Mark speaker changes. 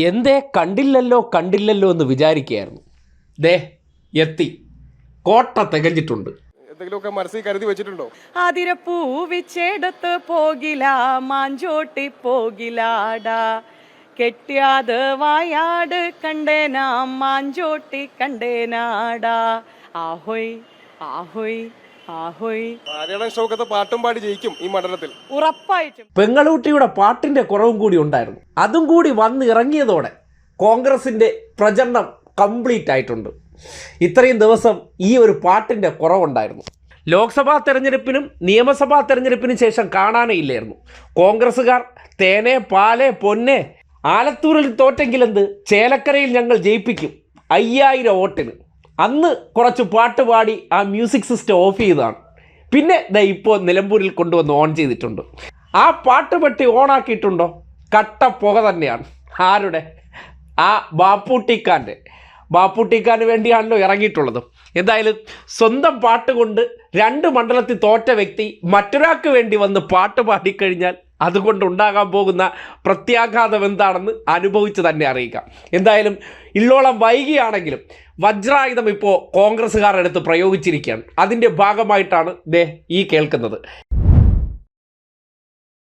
Speaker 1: എന്തേ കണ്ടില്ലല്ലോ കണ്ടില്ലല്ലോ എന്ന് വിചാരിക്കുകയായിരുന്നു. ദേ എത്തി. കോട്ട തികഞ്ഞിട്ടുണ്ട്.
Speaker 2: എന്തെങ്കിലുമൊക്കെ മനസ്സിൽ കരുതി വെച്ചിട്ടുണ്ടോ?
Speaker 3: അതിരപ്പൂ വിച്ചെടുത്ത് പോകില മാഞ്ചോട്ടി പോകിലാടാ. കെട്ടിയാത് വായാട് കണ്ടേനാ മാഞ്ചോട്ടി കണ്ടേനാടാ. ആഹോയ് ആഹോയ്. ആഹോയ്.
Speaker 2: ആര്യടൻ ഷോക്കത്തെ പാട്ടും പാടി ജയിക്കും ഈ മണ്ഡലത്തിൽ.
Speaker 3: ഉറപ്പായിട്ടും.
Speaker 1: പെങ്ങളൂട്ടിയുടെ പാട്ടിന്റെ കുറവും കൂടി ഉണ്ടായിരുന്നു. അതും കൂടി വന്ന് ഇറങ്ങിയതോടെ കോൺഗ്രസിന്റെ പ്രചരണം കംപ്ലീറ്റ് ആയിട്ടുണ്ട്. ഇത്രയും ദിവസം ഈ ഒരു പാട്ടിന്റെ കുറവുണ്ടായിരുന്നു. ലോക്സഭാ തെരഞ്ഞെടുപ്പിനും നിയമസഭാ തെരഞ്ഞെടുപ്പിനും ശേഷം കാണാനേ ഇല്ലായിരുന്നു. കോൺഗ്രസ്സുകാർ തേനെ പാലെ പൊന്നെ ആലത്തൂരിൽ തോറ്റെങ്കിലെന്ത് ചേലക്കരയിൽ ഞങ്ങൾ ജയിപ്പിക്കും. അയ്യായിരം വോട്ടിന്. അന്ന് കുറച്ച് പാട്ട് പാടി ആ മ്യൂസിക് സിസ്റ്റം ഓഫ് ചെയ്തതാണ്. പിന്നെ ദാ ഇപ്പോൾ നിലമ്പൂരിൽ കൊണ്ടുവന്ന് ഓൺ ചെയ്തിട്ടുണ്ട്. ആ പാട്ട് പെട്ടി ഓണാക്കിയിട്ടുണ്ടോ കട്ട പുക തന്നെയാണ്. ആരുടെ? ആ ബാപ്പൂട്ടിക്കാന്റെ. ബാപ്പൂട്ടിക്കാന് വേണ്ടിയാണല്ലോ ഇറങ്ങിയിട്ടുള്ളത്. എന്തായാലും സ്വന്തം പാട്ട് കൊണ്ട് രണ്ട് മണ്ഡലത്തിൽ തോറ്റ വ്യക്തി മറ്റൊരാൾക്ക് വേണ്ടി വന്ന് പാട്ട് പാടിക്കഴിഞ്ഞാൽ അതുകൊണ്ട് ഉണ്ടാകാൻ പോകുന്ന പ്രത്യാഘാതം എന്താണെന്ന് അനുഭവിച്ച് തന്നെ അറിയിക്കാം. എന്തായാലും ഇള്ളോളം വൈകിയാണെങ്കിലും വജ്രായുധം ഇപ്പോൾ കോൺഗ്രസ്സുകാരുടെ അടുത്ത് പ്രയോഗിച്ചിരിക്കുകയാണ്. അതിന്റെ ഭാഗമായിട്ടാണ് ദേ ഈ കേൾക്കുന്നത്.